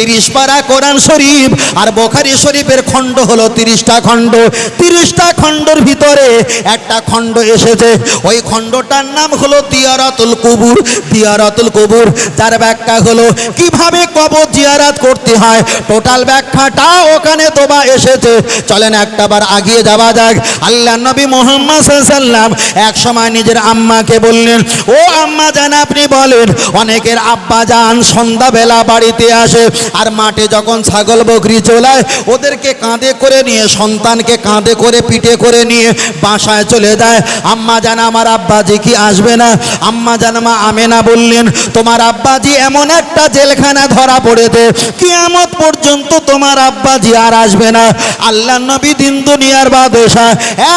তিরিশ পারা কোরআন শরীফ আর বোখারি শরীফের খণ্ড হলো তিরিশটা খণ্ড। তিরিশটা খণ্ডর ভিতরে একটা খণ্ড এসেছে। ওই খণ্ডটার নাম হলো দিয়ারাতুল কবুর। দিয়ারাতুল কবুর তার ব্যাখ্যা হলো কীভাবে কবর জিয়ারাত করতে হয়। টোটাল ব্যাখ্যাটা ওখানে তোবা এসেছে। চলেন একটাবার আগিয়ে যাওয়া যাক। আল্লাহ নবী মোহাম্মদ সাল্লাম এক সময় নিজের আম্মাকে বললেন, ও আম্মা জান, আপনি বলেন, অনেকের আব্বা যান সন্ধ্যাবেলা বাড়িতে আসে। আর মাঠে যখন ছাগল বকরি চলায়, ওদেরকে কাঁধে করে নিয়ে, সন্তানকে কাঁধে করে, পিঠে করে নিয়ে বাসায় চলে যায়। আম্মা জান, আমার আব্বাজি কি আসবে না? আম্মা জান, মা আমেনা বললেন, তোমার আব্বাজি এমন একটা জেলখানা ধরা পড়েছে। কিয়ামত পর্যন্ত তোমার আব্বাজি আর আসবে না। আল্লাহ নবী দিন দুনিয়ার বাদশা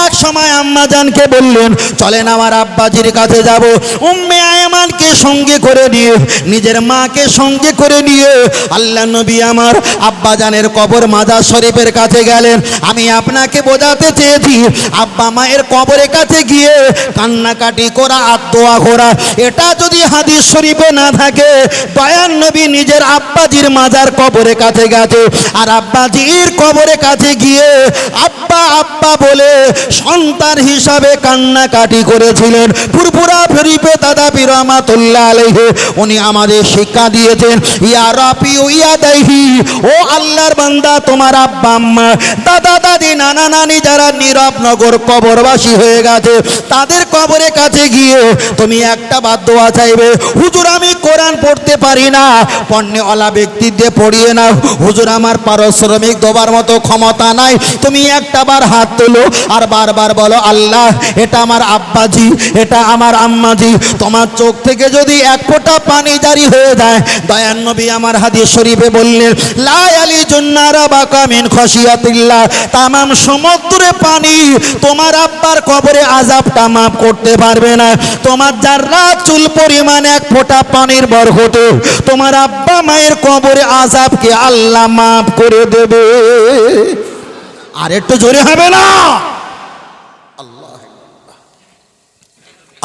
এক সময় আম্মা জানকে বললেন, চলেন আমার আব্বাজির কাছে যাব। উম্মে আয়মানকে সঙ্গে করে নিয়ে, নিজের মাকে সঙ্গে করে নিয়ে আল্লাহ নবী আমার আব্বা জানের কবর মাজার শরীফের কাছে গেলেন। আমি আপনাকে বোঝাতে চেয়েছি, আব্বা মায়ের কবরের কাছে গিয়ে কান্নাকাটি করা আর দোয়া করা, এটা যদি হাদিস শরীফে না থাকে দয়ান নবী নিজের আব্বাজির মাজার কবরের কাছে গেছে। আর আব্বাজির কবরের কাছে গিয়ে আব্বা আব্বা বলে সন্তান হিসাবে কান্নাকাটি করেছিলেন। পুরপুরা ফেরিপে দাদা বিরহমাতুল্লাহ আলাইহি, উনি আমাদের শিক্ষা দিয়েছেন, ইয়া রাপি ইয়া দাইহি ও আল্লাহর বান্দা, তোমার আব্বা, আম্মা, দাদা, দাদি, নানা, নানি যারা কবরবাসী হয়ে গেছে, তাদের কাছে গিয়ে তুমি একটা চাইবে। হুজুর, আমি কোরআন পড়তে পারি না। পড়িয়ে না হুজুর, আমার পারিশ্রমিক দেবার মতো ক্ষমতা নাই। তুমি একটা বার হাত তোলো আর বারবার বলো, আল্লাহ, এটা আমার আব্বাজি, এটা আমার আম্মাজি। তোমার চোখ থেকে যদি এক ফোঁটা পানি জারি হয়ে যায় দয়ান নবী আমার হাদিস শরীফে বললেন, লা আলি জুন্নারা বাকামিন খসিয়াতিল্লাহ তামাম সমুদ্রে পানি তোমার আব্বার কবরে আজাবটা মাফ করতে পারবে না। তোমার যারা চুল পরিমাণ এক ফোঁটা পানির বরকতে, তোমার আব্বা মায়ের কবরে আজাবকে আল্লাহ মাফ করে দেবে। আর একটু জোরে হবে না?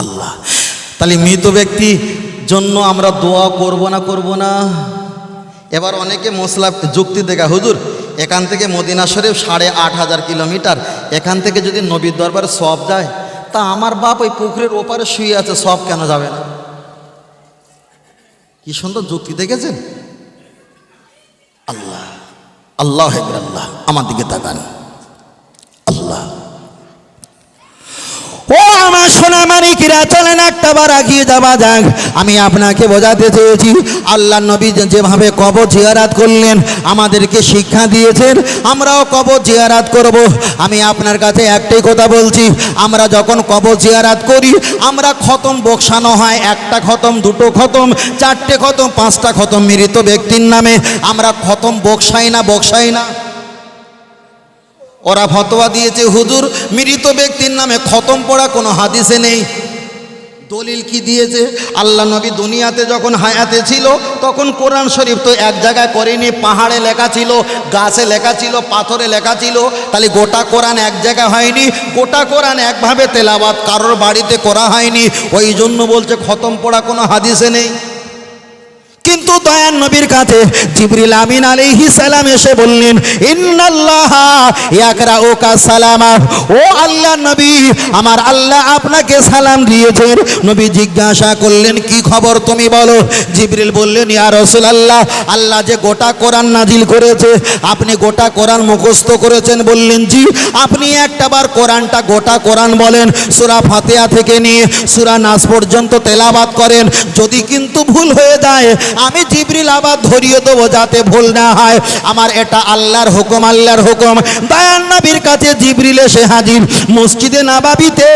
আল্লাহ তাহলে মৃত ব্যক্তি জন্য আমরা দোয়া করব না করব না? এবার অনেকে মশলা যুক্তি দেখা হুজুর, এখান থেকে মদিনা শরীফ সাড়ে আট হাজার কিলোমিটার, এখান থেকে যদি নবীর দরবারে সব যায়, তা আমার বাপ ওই পুকুরের ওপারে শুয়ে আছে সব কেন যাবে না? কি সুন্দর যুক্তি দেখেছেন? আল্লাহ আল্লাহ হেবর আল্লাহ, আমার দিকে তাকান। ও আমার সোনা মানিকিরা চলেন একটা বার আগিয়ে যাওয়া যাক। আমি আপনাকে বোঝাতে চেয়েছি, আল্লাহ নবী যেভাবে কবর জিয়ারাত করলেন, আমাদেরকে শিক্ষা দিয়েছেন, আমরাও কবর জিয়ারাত করব। আমি আপনার কাছে একটাই কথা বলছি, আমরা যখন কবর জিয়ারাত করি, আমরা খতম বকসানো হয়, একটা খতম, দুটো খতম, চারটে খতম, পাঁচটা খতম, মৃত ব্যক্তির নামে। আমরা খতম বকসাই না বকসাই না। ওরা ফতোয়া দিয়েছে, হুজুর, মৃত ব্যক্তির নামে খতম পড়া কোনো হাদিসে নেই। দলিল কি দিয়েছে? আল্লাহ নবী দুনিয়াতে যখন হায়াতে ছিল, তখন কোরআন শরীফ তো এক জায়গায় করেনি, পাহাড়ে লেখা ছিল, গাছে লেখা ছিল, পাথরে লেখা ছিল, তাহলে গোটা কোরআন এক জায়গায় হয়নি, গোটা কোরআন একভাবে তেলাবাদ কারোর বাড়িতে করা হয়নি ওই জন্য বলছে খতম পড়া কোনো হাদিসে নেই। কিন্তু দয়ান নবীর কাছে জিবরিল আমিন আলাইহি সালাম এসে বললেন, ইন্নাল্লাহ ইয়াকরাউকা সালামা। ও আল্লাহ নবী, আমার আল্লাহ আপনাকে সালাম দিয়েছেন। নবী জিজ্ঞাসা করলেন, কি খবর তুমি বলো? জিবরিল বললেন, ইয়া রাসূলুল্লাহ, আল্লাহ যে গোটা কোরআন নাজিল করেছে, আপনি গোটা কোরআন মুখস্থ করেছেন। বললেন, জি, আপনি একটাবার কোরআনটা গোটা কোরআন বলেন, সূরা ফাতিহা থেকে নিয়ে সূরা নাস পর্যন্ত তেলাবাত করেন। যদি কিন্তু ভুল হয়ে যায় আমি জিবরিল আবার ধরিয়ে দেবো যাতে ভুল না হয়। আমার এটা আল্লাহর হুকুম আল্লাহর হুকুম। দয়ান নবীর কাছে জিবরিল এসে হাজির। মসজিদে নাবাবিতে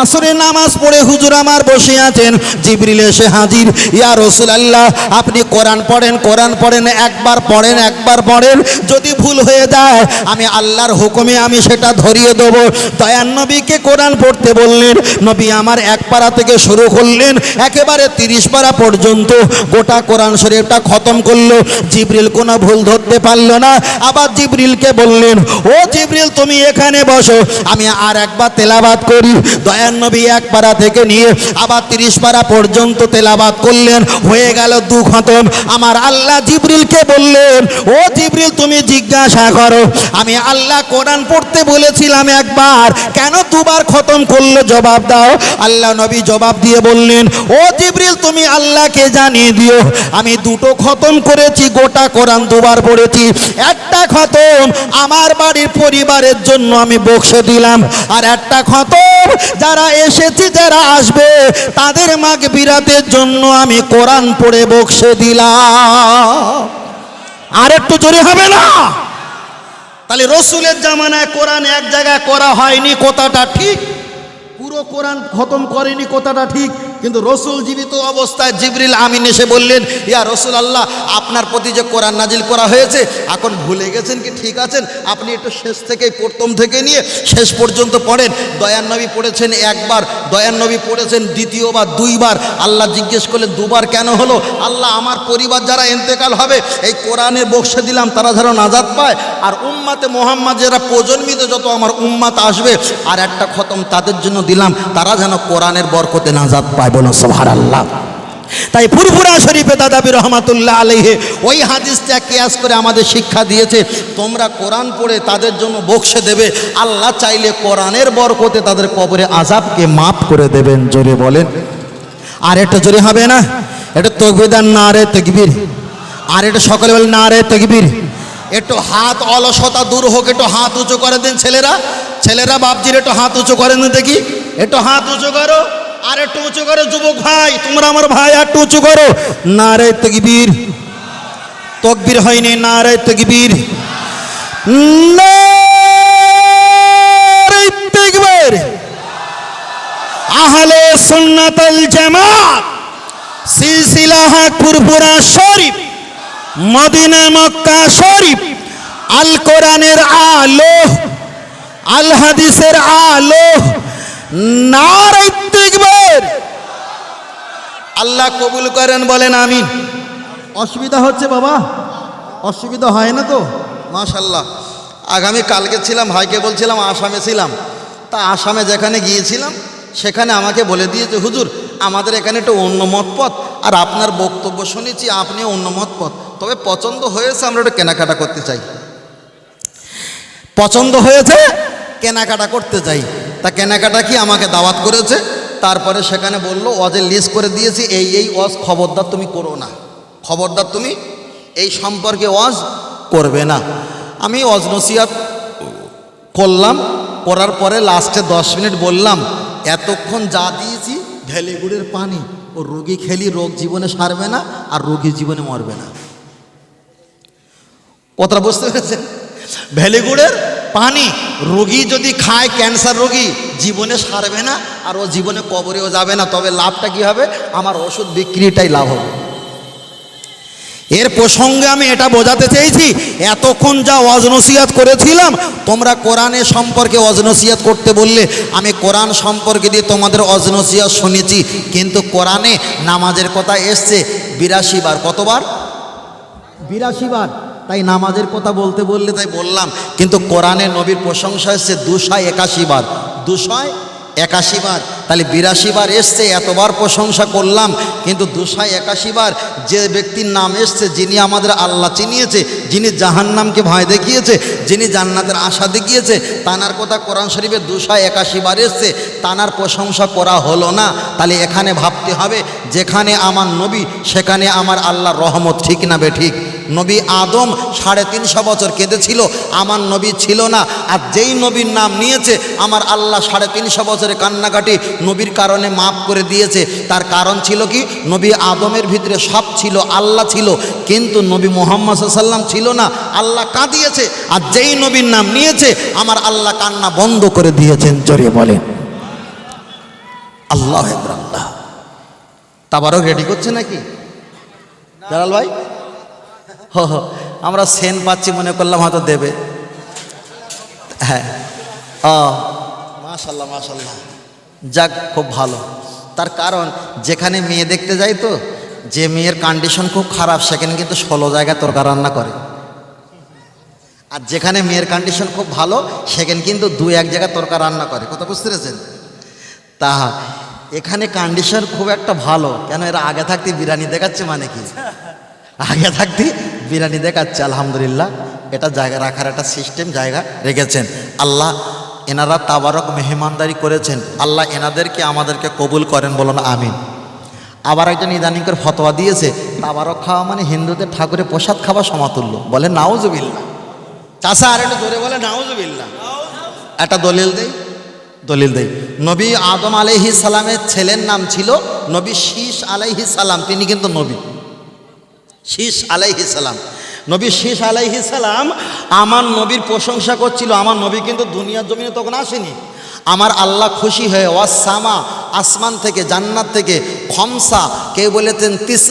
আসরে নামাজ পড়ে হুজুর আমার বসে আছেন। জিবরিল এসে হাজির। ইয়া রসুল আল্লাহ আপনি কোরআন পড়েন কোরআন পড়েন, একবার পড়েন একবার পড়েন। যদি ভুল হয়ে যায়, আমি আল্লাহর হুকুমে আমি সেটা ধরিয়ে দেবো। দয়ান নবীকে কোরআন পড়তে বললেন, নবী আমার এক পাড়া থেকে শুরু করলেন, একেবারে তিরিশ পাড়া পর্যন্ত। গোটা কোরআন শরীফটা খতম করল, জিবরিল কোনো ভুল ধরতে পারল না। আবার জিবরিলকে বললেন, ও জিবরিল, তুমি এখানে বসো, আমি আর একবার তেলাবাদ করি। দয়ান নবী এক পাড়া থেকে নিয়ে আবার তিরিশ পাড়া পর্যন্ত তেলাবাদ করলেন। হয়ে গেল দু খতম। আমার আল্লাহ জিবরিলকে বললেন, ও জিবরিল, তুমি জিজ্ঞাসা করো। আমি আল্লাহ কোরআন পড়তে বলেছিলাম একবার, কেন দুবার খতম করল? জবাব দাও। আল্লাহ নবী জবাব দিয়ে বললেন, ও জিবরিল, তুমি আল্লাহকে জানিয়ে দিও। আমি দুটো খতম করেছি, গোটা কোরআন দুবার পড়েছি। একটা খতম আমার বাড়ির পরিবারের জন্য আমি বক্সে দিলাম। আর একটা খতম যারা এসেছি, যারা আসবে, তাদের মাগ বিরাতের জন্য আমি কোরআন পড়ে বক্সে দিলাম। আর একটু জোরে হবে না? তাহলে রসুলের জামানায় কোরআন এক জায়গায় করা হয়নি, কথাটা ঠিক। পুরো কোরআন খতম করেনি, কথাটা ঠিক। কিন্তু রসুল জীবিত অবস্থায় জিবরিল আমিন এসে বললেন, ইয়া রসুল আল্লাহ আপনার প্রতি যে কোরআন নাজিল করা হয়েছে, এখন ভুলে গেছেন কি ঠিক আছেন? আপনি একটু শেষ থেকেই প্রথম থেকে নিয়ে শেষ পর্যন্ত পড়েন। দয়ান নবী পড়েছেন একবার, দয়ান নবী পড়েছেন দ্বিতীয়বার, দুইবার। আল্লাহ জিজ্ঞেস করলেন, দুবার কেন হলো? আল্লাহ, আমার পরিবার যারা এন্তেকাল হবে, এই কোরআনের বক্সে দিলাম, তারা যেন নাজাদ পায়। আর উম্মাতে মোহাম্মদ, যারা প্রজন্মিত, যত আমার উম্মাত আসবে আর একটা খতম তাদের জন্য দিলাম, তারা যেন কোরআনের বরকতে নাজাদ পায়। বলো সোহার আল্লাহ তাই ফুরফুরা শরীফে দাদাবি রহমাতুল্লাহ আলহে ওই হাদিসটা কেয়াস করে আমাদের শিক্ষা দিয়েছে, তোমরা কোরআন পড়ে তাদের জন্য বক্সে দেবে, আল্লাহ চাইলে কোরআনের বরকতে তাদের কবরে আজাবকে মাফ করে দেবেন, জোরে বলেন। আর এটা জোরে হবে না, এটা তকবিদার না রে তকবির, আর এটা সকলে বলে না রে তকবির। একটু হাত অলসতা দূর হোক, একটু হাত উঁচু করে দিন ছেলেরা ছেলেরা বাপজির একটু হাত উঁচু করেন দেখি, একটু হাত উঁচু করো। আর একটু উঁচু করো, যুবক ভাই, তোমরা আমার ভাই, আর একটু উঁচু করো। না রে তকবির। তকবির হয়নি না রে তকবির তকবীর। আহলে সুন্নাতুল জামাত, সিলসিলা হক পুরপুরা শরীফ, মদিনা মক্কা শরীফ, আল কোরআনের আলো আল হাদিসের আলো আল্লাহ কবুল করেন বলেন আমিন। অসুবিধা হচ্ছে বাবা? অসুবিধা হয় না তো? মাশাল্লাহ আগামী কালকে ছিলাম ভাইকে বলছিলাম আসামে ছিলাম। তা আসামে যেখানে গিয়েছিলাম সেখানে আমাকে বলে দিয়েছে হুজুর আমাদের এখানে একটু অন্য মত পথ আর আপনার বক্তব্য শুনেছি আপনি অন্য মত পথ তবে পছন্দ হয়েছে আমরা একটু কেনাকাটা করতে চাই। পছন্দ হয়েছে? কেনাকাটা করতে চাই। তা কেনাকাটা কি আমাকে দাওয়াত করেছে? তারপরে সেখানে বলল অজের লিস্ট করে দিয়েছি, এই এই ওয়াজ খবরদার তুমি করো না। খবরদার তুমি এই সম্পর্কে ওয়াজ করবে না। আমি অজ নসিয়াত করলাম, করার পরে লাস্টে দশ মিনিট বললাম, এতক্ষণ যা দিয়েছি ভেলিগুড়ের পানি। ও রোগী খেলি, রোগ জীবনে সারবে না, আর রোগী জীবনে মরবে না। কথাটা বুঝতে পেরেছেন? ভ্যালিগুড়ের পানি, রোগী যদি খায়, ক্যান্সার রোগী, জীবনে সারবে না, আর ও জীবনে কবরেও যাবে না, তবে লাভটা কি হবে? আমার ওষুধ বিক্রিটাই লাভ হবে। এর প্রসঙ্গে আমি এটা বোঝাতে চেয়েছি, এতক্ষণ যা অজনসিয়াত করেছিলাম, তোমরা কোরআনে সম্পর্কে অজনসিয়াত করতে বললে, আমি কোরআন সম্পর্কে দিয়ে তোমাদের অজনসিয়াত শুনেছি, কিন্তু কোরআনে নামাজের কথা এসছে, বিরাশি বার, কতবার? বিরাশি বার। তাই নামাজের কথা বলতে বললে তাই বললাম। কিন্তু কোরআনে নবীর প্রশংসা এসছে দুশায় একাশি বার। দুশায় একাশি বার। তাহলে বিরাশি বার এসছে, এতবার প্রশংসা করলাম। কিন্তু দুশায় একাশি বার যে ব্যক্তির নাম এসছে, যিনি আমাদের আল্লাহ চিনিয়েছে, যিনি জাহান্নামকে ভয় দেখিয়েছে, যিনি জান্নাতের আশা দেখিয়েছে, তানার কথা কোরআন শরীফে দুশায় একাশি বার এসছে, তানার প্রশংসা করা হলো না। তাহলে এখানে ভাবতে হবে, যেখানে আমার নবী, সেখানে আমার আল্লাহর রহমত ঠিক না বে ঠিক? নবী আদম সাড়ে তিনশো বছর কেঁদেছিল, আমার নবী ছিল না। আর যেই নবীর নাম নিয়েছে, আমার আল্লাহ সাড়ে তিনশো বছরে কান্নাকাটি নবীর কারণে মাফ করে দিয়েছে। তার কারণ ছিল কি? নবী আদমের ভিতরে সব ছিল, আল্লাহ ছিল। কিন্তু নবী মোহাম্মদ সাল্লাম ছিল না। আল্লাহ কাঁদিয়েছে। আর যেই নবীর নাম নিয়েছে, আমার আল্লাহ কান্না বন্ধ করে দিয়েছেন জড়িয়ে বলেন। আল্লাহ আল্লাহ তাবারও রেডি করছে নাকি? জালাল ভাই? হ হ, আমরা সেন পাচ্ছি মনে করলাম হয়তো দেবে। হ্যাঁ। ও। মাশাল্লাহ মাশাল্লাহ। যাক খুব ভালো। তার কারণ যেখানে মেয়ে দেখতে যাই তো যে মেয়ের কন্ডিশন খুব খারাপ সেখানে কিন্তু ষোলো জায়গায় তরকা রান্না করে। আর যেখানে মেয়ের কন্ডিশন খুব ভালো সেখানে কিন্তু দু এক জায়গায় তরকা রান্না করে। কথা বুঝতে পেরেছেন? তা এখানে কন্ডিশন খুব একটা ভালো। কেন এরা আগে থাকতে বিরিয়ানি দেখাচ্ছে মানে কি? আগে থাকতে বিরিয়ানি দেখাচ্ছে আলহামদুলিল্লাহ, এটা জায়গা রাখার একটা সিস্টেম জায়গা রেখেছেন। আল্লাহ এনারা তাবারক মেহমানদারি করেছেন। আল্লাহ এনাদেরকে আমাদেরকে কবুল করেন বলুন, আমিন। আবার একজন ইদানিকের ফতোয়া দিয়েছে, তাবারক খাওয়া মানে হিন্দুদের ঠাকুরের প্রসাদ খাওয়া সমাতুল্য। বলে নাউজুবিল্লা চাষা আর একটু জোরে বলে নাউজুবিল্লা একটা দলিল দেই দলিল দেই। নবী আদম আলাইহি সালামের ছেলের নাম ছিল নবী শীষ আলাইহি সালাম, তিনি কিন্তু নবী। শীষ আলাইহি সালাম। নবী শীষ আলাইহি সালাম আমার নবীর প্রশংসা করছিল। আমার নবী কিন্তু দুনিয়ার জমিনে তখন আসেনি। আমার আল্লাহ খুশি হয়ে ওয়াসামা আসমান থেকে, জান্নাত থেকে, খমসা, কেউ বলেছেন তিস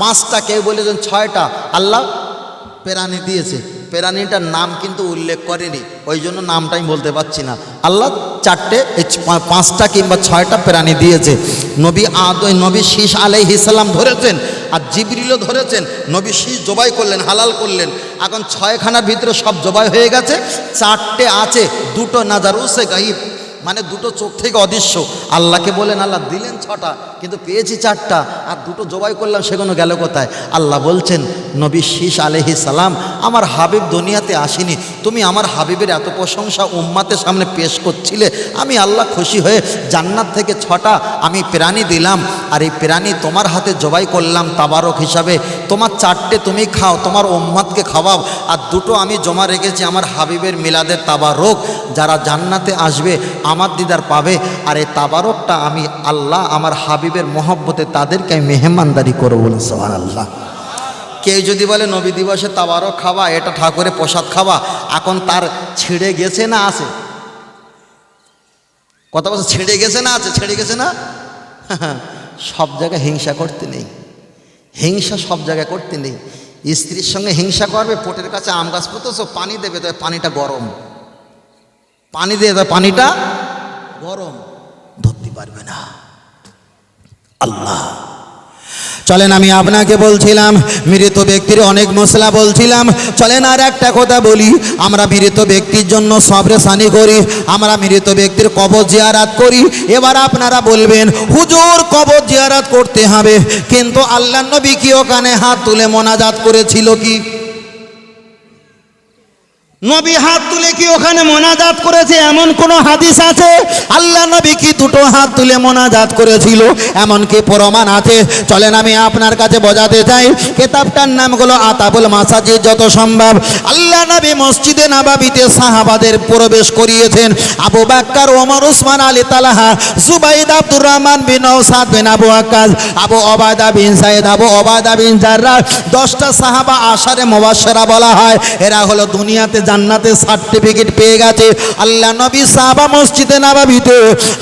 পাঁচটা, কেউ বলেছেন ছয়টা, আল্লাহ প্রাণী দিয়েছে। প্রাণীটার নাম কিন্তু উল্লেখ করেনি। ওই জন্য নামটাই বলতে পারছি না। আল্লাহ চারটে পাঁচটা কিংবা ছয়টা প্রাণী দিয়েছে। নবী আদ নবী শীষ আলাই ইসলাম ধরেছেন আর জিবরিলও ধরেছেন। নবী শীষ জবাই করলেন, হালাল করলেন। এখন ছয়খানার ভিতরে সব জবাই হয়ে গেছে, চারটে আছে, দুটো নাজারুসে গাইব। মানে দুটো চোখ থেকে অদৃশ্য। আল্লাহকে বলেন, আল্লাহ দিলেন ছটা, কিন্তু পেয়েছি চারটা, আর দুটো জবাই করলাম, সেগুলো গেল কোথায়? আল্লাহ বলছেন, নবী শীষ আলহি সালাম, আমার হাবিব দুনিয়াতে আসেনি। তুমি আমার হাবিবের এত প্রশংসা উম্মাতের সামনে পেশ করছিলে, আমি আল্লাহ খুশি হয়ে জান্নাত থেকে ছটা আমি প্রাণী দিলাম। আর এই প্রাণী তোমার হাতে জবাই করলাম তাবারক হিসাবে। তোমার চারটে তুমি খাও, তোমার উম্মাদকে খাওয়াও, আর দুটো আমি জমা রেখেছি আমার হাবিবের মিলাদের তাবারক। যারা জান্নাতে আসবে আমার দিদার পাবে, আর এই তাবারকটা আমি আল্লাহ আমার হাবিবের মহব্বতে তাদেরকে আমি মেহমানদারি করব বলে সোহান আল্লাহ কেউ যদি বলে, নবী দিবসে তাবারক খাওয়া এটা ঠাকুরের প্রসাদ খাওয়া এখন তার ছিঁড়ে গেছে না আছে? কথা বলছে, ছেড়ে গেছে না আছে, ছেড়ে গেছে না? সব জায়গায় হিংসা করতে নেই। হিংসা সব জায়গায় করতে নেই। স্ত্রীর সঙ্গে হিংসা করবে, পোটের কাছে আম গাছ পুঁতেছো, পানি দেবে তবে পানিটা গরম। পানি দিয়ে তবে পানিটা গরম ধরতে পারবে না। আল্লাহ। চলেন আমি আপনাকে বলছিলাম, মৃত ব্যক্তির অনেক মশলা বলছিলাম। চলেন আর একটা কথা বলি, আমরা মৃত ব্যক্তির জন্য সবরে সানি করি, আমরা মৃত ব্যক্তির কবর জিয়ারাত করি। এবার আপনারা বলবেন, হুজুর, কবর জিয়ারাত করতে হবে, কিন্তু আল্লাহ নবী কি ওখানে হাত তুলে মোনাজাত করেছিল কি? নবী হাত তুলে কি ওখানে মোনাজাত করেছে? এমন কোন হাদিস আছে? আল্লাহ নবী কি দুটো হাত তুলে মোনাজাত করেছিল? এমন কি প্রমাণ আছে? চলেন আমি আপনার কাছে বোঝাতে চাই। কেতাবটার নাম হলো আতাবুল মাসাজি যত সম্ভব। আল্লাহ নবী মসজিদে নাবাবিতে সাহাবাদের প্রবেশ করিয়েছেন। আবু বাক্কার, ওমর, উসমান, আলী, তালাহা, জুবাইদ, আব্দুর রহমান বিন নৌসাদ বিন আবু আকাশ আবু ওবায়দা বিন সাইদ, আবু ওবায়দা বিন জাররা দশটা সাহাবা আশারে মোবাসেরা বলা হয়। এরা হলো দুনিয়াতে জান্নাতের সার্টিফিকেট পেয়ে গেছে। আল্লাহ নবী সাহাবা মসজিদে নাবাবিতে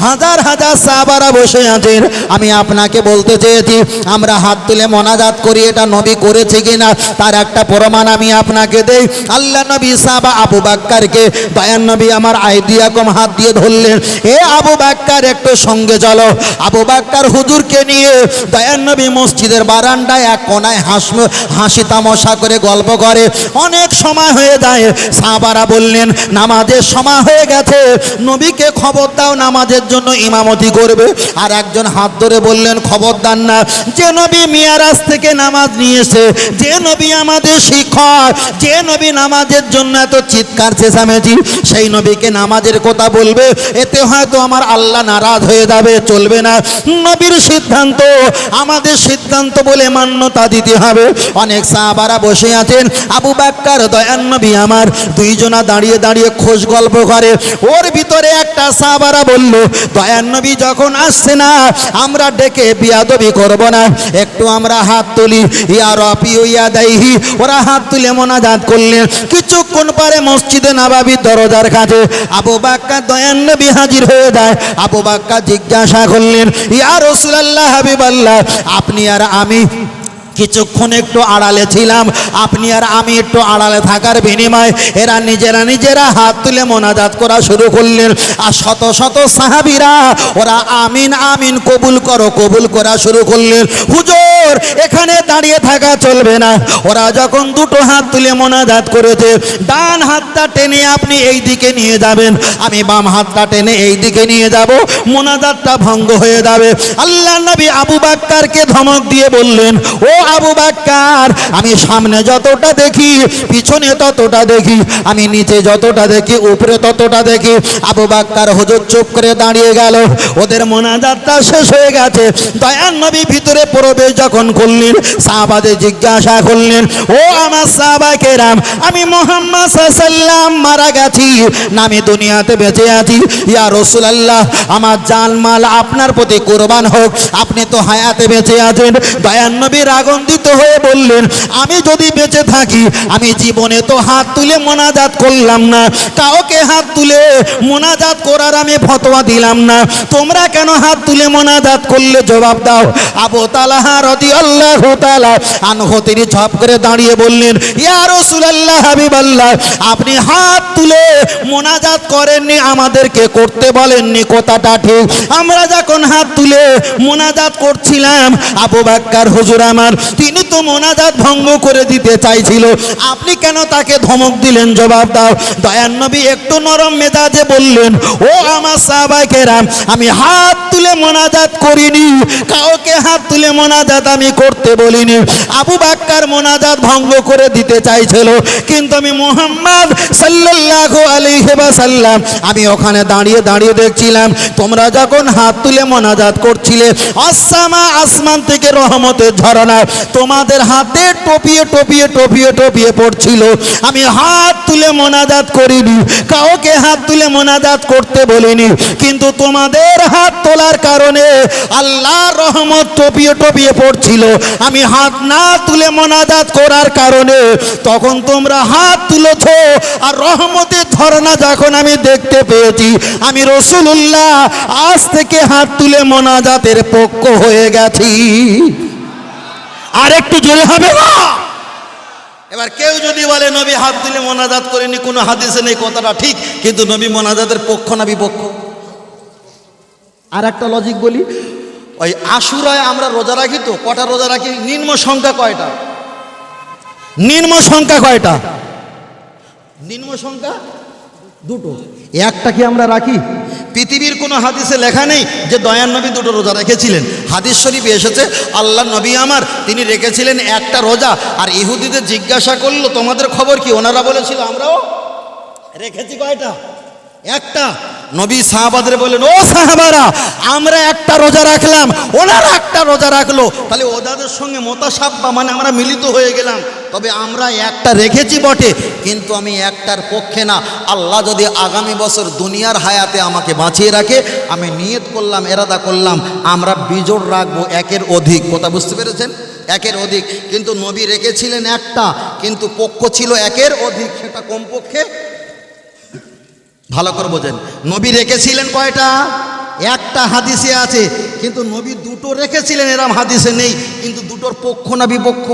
হাজার হাজার সাহাবারা বসে আছেন। আমি আপনাকে বলতে চেয়েছি, আমরা হাত তুলে মোনাজাত করি, এটা নবী করেছে কিনা, তার একটা প্রমাণ আমি আপনাকে দেই। আল্লাহ নবী সাহাবা আবু বাক্কারকে দয়ান নবী আমার আইডিয়া কম হাত দিয়ে ধরলেন। এ আবু বাক্কার, একটু সঙ্গে চলো। আবু বাক্কার হুজুরকে নিয়ে দয়ান নবী মসজিদের বারান্দায় এক কোনায় হাস হাসি তামশা করে গল্প করে। অনেক সময় হয়ে যায় সাহাবারা বললেন, নামাজের সময় হয়ে গেছে। নবীকে খবর দাও, নামাজের জন্য ইমামতি করবে। আর একজন হাত ধরে বললেন খবরদার না। যে নবী মিয়ারাজ থেকে নামাজ নিয়েছে, যে নবী আমাদের শিক্ষক, যে নবী নামাজের জন্য এত চিৎকার চেঁচামেচি, সেই নবীকে নামাজের কথা বলবে। এতে হয়তো আমার আল্লাহ নারাজ হয়ে যাবে, চলবে না। নবীর সিদ্ধান্ত, আমাদের সিদ্ধান্ত বলে মান্যতা দিতে হবে। অনেক সাহাবারা বসে আছেন, আবু বাক্কার দয়ান নবী আমার দুইজনা দাঁড়িয়ে দাঁড়িয়ে খোঁজ গল্প করে। ওর ভিতরে একটা সাহাবারা বলল দয়ান নবী যখন আসছে না, আমরা ডেকে বিয়াদবি করব না। একটু আমরা হাত তুলি। ইয়া রপি ইয়া দাইহি। ওরা হাত তুলে মোনাজাত করলেন। কিছুক্ষণ পরে মসজিদে নাবাবি দরজার কাছে আবু বাক্কা দয়ান নবী হাজির হয়ে যায়। আবু বাক্কা জিজ্ঞাসা করলেন, ইয়া রসুলাল্লাহ হাবিবাল্লাহ, আপনি আর আমি কিছুক্ষণ একটু আড়ালে ছিলাম। আপনি আর আমি একটু আড়ালে থাকার বিনিময়ে এরা নিজেরা নিজেরা হাত তুলে মোনাজাত করা শুরু করলেন। আর শত শত সাহাবিরা ওরা আমিন আমিন কবুল করো, কবুল করা শুরু করলেন। হুজুর, এখানে দাঁড়িয়ে থাকা চলবে না। ওরা যখন দুটো হাত তুলে মোনাজাত করেছে, ডান হাতটা টেনে আপনি এই দিকে নিয়ে যাবেন। আমি বাম হাতটা টেনে এই দিকে নিয়ে যাব, মোনাজাতটা ভঙ্গ হয়ে যাবে। আল্লাহ নবী আবু বাক্কারকে ধমক দিয়ে বললেন, ও আবু বাক্কার। আমি সামনে যতটা দেখি, পিছনে ততটা দেখি, আমি নিচে যতটা দেখি, উপরে ততটা দেখি। আবু বাক্কার হুজুর চুপ করে দাঁড়িয়ে গেল। ওদের মোনাজাতটা শেষ হয়ে গেছে। দয়ান নবী ভিতরে প্রবেশ যখন করলেন, সাহাবাদের জিজ্ঞাসা করলেন, ও আমার সাহাবা কেরাম, আমি মোহাম্মদ সাল্লাম মারা গেছি, না আমি দুনিয়াতে বেঁচে আছি। ইয়া রসুলাল্লাহ, আমার জানমাল আপনার প্রতি কোরবান হোক, আপনি তো হায়াতে বেঁচে আছেন। দয়ান নবী রাগন্দিত হয়ে বললেন, আমি যদি বেঁচে থাকি, আমি জীবনে তো হাত তুলে মোনাজাত করলাম না। কাউকে হাত তুলে মোনাজাত করার আমি ফতোয়া দিলাম না। তোমরা কেন হাত তুলে মোনাজাত করলে? জবাব দাও। আবু তালাহা রদি আল্লাহ আনহ তিনি ঝপ করে দাঁড়িয়ে বললেন, ইয়া রসুলাল্লাহ হাবিবাল্লাহ, আপনি হাত তুলে মোনাজাত করেননি, আমাদেরকে করতে বলেননি, কথাটা ঠিক। আমরা যখন হাত তুলে মোনাজাত করছিলাম, আবু বাক্কার হুজুর আমার তিনি তো মোনাজাত ভঙ্গ করে দিতে চাইছিল। আপনি কেন তাকে ধমক দিলেন? জবাব দাও। দয়ান নবী একটু নরম মেজাজে বললেন, ও আমার সাহাবাইকেরাম আমি হাত তুলে মোনাজাত করিনি। কাউকে হাত তুলে মোনাজাত আমি করতে বলিনি। আবু বাক্কার মোনাজাত ভঙ্গ করে দিতে চাইছিল, কিন্তু আমি মোহাম্মদ সাল্লাল্লাহু আলাইহি ওয়াসাল্লাম, আমি ওখানে দাঁড়িয়ে দাঁড়িয়ে দেখছিলাম, তোমরা যখন হাত তুলে মোনাজাত করছিলে আসামা আসমান থেকে রহমতের ঝরনা তোমাদের হাতে টপিয়ে টপিয়ে টপিয়ে টপিয়ে পড়ছিল। আমি হাত তুলে মোনাজাত করিনি, কাউকে হাত তুলে মোনাজাত করতে বলিনি। কিন্তু তোমাদের হাত তোলার কারণে আল্লাহর রহমত টপিয়ে টপিয়ে পড়ছিল। আমি হাত না তুলে মোনাজাত করার কারণে তখন তোমরা হাত তুলেছ আর রহমতের ঝরনা যখন আমি দেখতে পেয়েছি, আমি রসুল্লাহ আজ থেকে হাত তুলে মোনাজাতের পক্ষ হয়ে গেছি। আর একটু জোরে হবে। না এবার কেউ যদি বলে নবী হাত দিলে মোনাজাত করেনি কোনো হাদিসে নেই কথাটা ঠিক। কিন্তু নবী মোনাজাতের পক্ষ না বিপক্ষ? আর একটা লজিক বলি ওই আশুরায় আমরা রোজা রাখি তো কটা রোজা রাখি? নিম্ন সংখ্যা কয়টা? নিম্ন সংখ্যা কয়টা? নিম্ন সংখ্যা? দুটো। একটা কি আমরা রাখি? পৃথিবীর কোনো হাদিসে লেখা নেই যে দয়ান নবী দুটো রোজা রেখেছিলেন। হাদিস শরীফে এসেছে, আল্লাহ নবী আমার, তিনি রেখেছিলেন একটা রোজা। আর ইহুদিদের জিজ্ঞাসা করল, তোমাদের খবর কি? ওনারা বলেছিল, আমরাও রেখেছি কয়টা? একটা। নবী সাহাবাদের বললেন, ও সাহাবারা, আমরা একটা রোজা রাখলাম, ওনারা একটা রোজা রাখল। তাহলে ওদের সঙ্গে মোতাসাব্বা মানে আমরা মিলিত হয়ে গেলাম। তবে আমরা একটা রেখেছি বটে, কিন্তু আমি একটার পক্ষে না। আল্লাহ যদি আগামী বছর দুনিয়ার হায়াতে আমাকে বাঁচিয়ে রাখে, আমি নিয়ত করলাম, এরাদা করলাম, আমরা বিজোড় রাখব একের অধিক। কথা বুঝতে পেরেছেন? একের অধিক। কিন্তু নবী রেখেছিলেন একটা, কিন্তু পক্ষ ছিল একের অধিক, সেটা কমপক্ষে ভালো করে বোঝেন। নবী রেখেছিলেন কয়টা? একটা হাদিসে আছে, কিন্তু নবী দুটো রেখেছিলেন, এরম হাদিসে নেই, কিন্তু দুটোর পক্ষ না বিপক্ষ?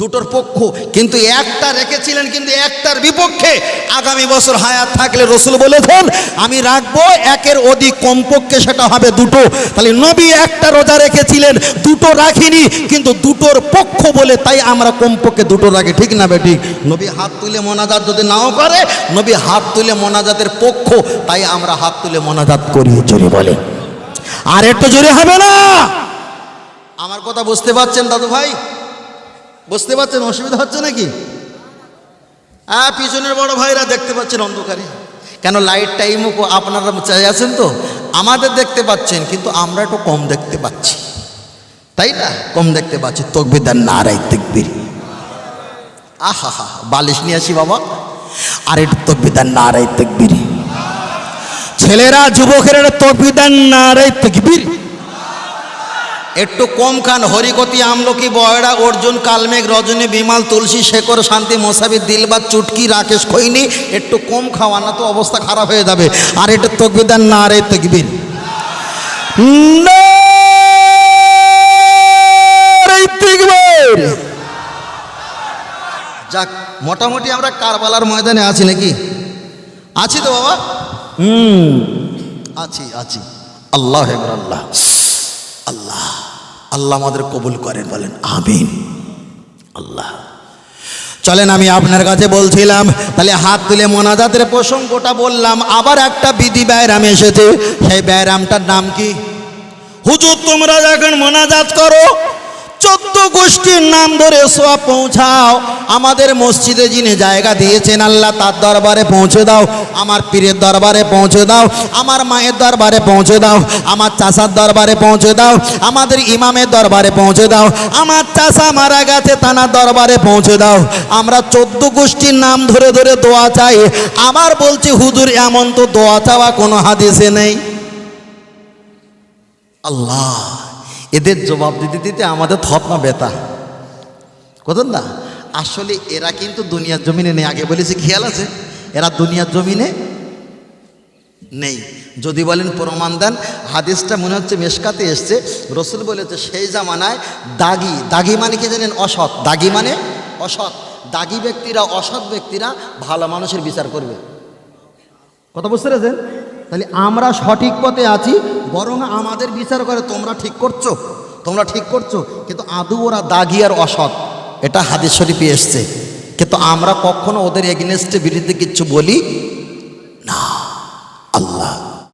দুটোর পক্ষ। কিন্তু একটা রেখেছিলেন, কিন্তু একটার বিপক্ষে। আগামী বছর হায়াত থাকলে রসুল বলেছেন আমি রাখব একের অধিক কমপক্ষে সেটা হবে দুটো। তাহলে নবী একটা রোজা রেখেছিলেন, দুটো রাখিনি, কিন্তু দুটোর পক্ষ বলে তাই আমরা কমপক্ষে দুটো রাখি। ঠিক না বে ঠিক নবী হাত তুলে মোনাজাত যদি নাও করে, নবী হাত তুলে মোনাজাতের পক্ষ, তাই আমরা হাত তুলে মোনাজাত করি, জোরে বলে। আর একটু জোরে হবে না? আমার কথা বুঝতে পারছেন দাদু ভাই? বুঝতে পারছেন? অসুবিধা হচ্ছে নাকি? হ্যাঁ পিছনের বড় ভাইরা দেখতে পাচ্ছেন অন্ধকারে। কেন লাইট টাইমও আপনারা চাই আছেন তো? আমাদের দেখতে পাচ্ছেন, কিন্তু আমরা একটু কম দেখতে পাচ্ছি। তাই না? কম দেখতে পাচ্ছি। তকবিদার নারাই তেকবির। আহা হা বালিশ নিয়ে আসি বাবা। আর একটু তকবিদার নারাই তেকবির। ছেলেরা, যুবকেরা তকবিদার নারাই তেকবির। একটু কম খান হরিকতি আমলকি বয়রা অর্জুন কালমেঘ রজনী বিমাল তুলসী শেখর শান্তি মোসাবি দিলবাদ চুটকি রাকেশ খৈনি একটু কম খাওয়া না তো অবস্থা খারাপ হয়ে যাবে। আর একটু তকবিদার না রে তকবির। যাক মোটামুটি আমরা কারবালার ময়দানে আছি নাকি? আছি তো বাবা? হুম। আছি আছি। আল্লাহ হেবর আল্লাহ। আল্লাহ। আল্লাহ আমাদের কবুল করেন, বলেন, আমিন। আল্লাহ। চলেন, আমি আপনার কাছে বলছিলাম, তাহলে হাত তুলে মোনাজাতের প্রসঙ্গটা বললাম, আবার একটা বিধি ব্যায়াম এসেছে, সেই ব্যায়ামটার নাম কি? হুজুর, তোমরা যখন মোনাজাত করো চোদ্দ গোষ্ঠীর নাম ধরে সোয়া পৌঁছাও। আমাদের মসজিদে যিনি জায়গা দিয়েছেন, আল্লাহ তার দরবারে পৌঁছে দাও। আমার পীরের দরবারে পৌঁছে দাও। আমার মায়ের দরবারে পৌঁছে দাও। আমার চাষার দরবারে পৌঁছে দাও। আমাদের ইমামের দরবারে পৌঁছে দাও। আমার চাষা মারা গেছে, তানার দরবারে পৌঁছে দাও। আমরা চোদ্দ গোষ্ঠীর নাম ধরে ধরে দোয়া চাই। আবার বলছি, হুজুর, এমন তো দোয়া চাওয়া কোনো হাদিসে নেই? আল্লাহ। এদের জবাব দিতে দিতে আমাদের থতমা বেতা কোথাও না? আসলে এরা কিন্তু দুনিয়ার জমিনে নেই। আগে বলেছি, খেয়াল আছে? এরা দুনিয়ার জমিনে নেই। যদি বলেন প্রমাণ দেন, হাদিসটা মনে হচ্ছে মেশকাতে এসছে। রসুল বলেছে, সেই জামানায় দাগি দাগি মানে কি জানেন? অসৎ। দাগি মানে অসৎ। দাগি ব্যক্তিরা, অসৎ ব্যক্তিরা ভালো মানুষের বিচার করবে। কথা বুঝতে পেরেছেন? তাহলে আমরা সঠিক পথে আছি, বরং আমাদের বিচার করে তোমরা ঠিক করছ, তোমরা ঠিক করছ। কিন্তু আদু ওরা দাগি আর অসৎ, এটা হাদিস শরীফে এসছে। কিন্তু আমরা কখনো ওদের এগেনস্টে বিরুদ্ধে কিছু বলি না।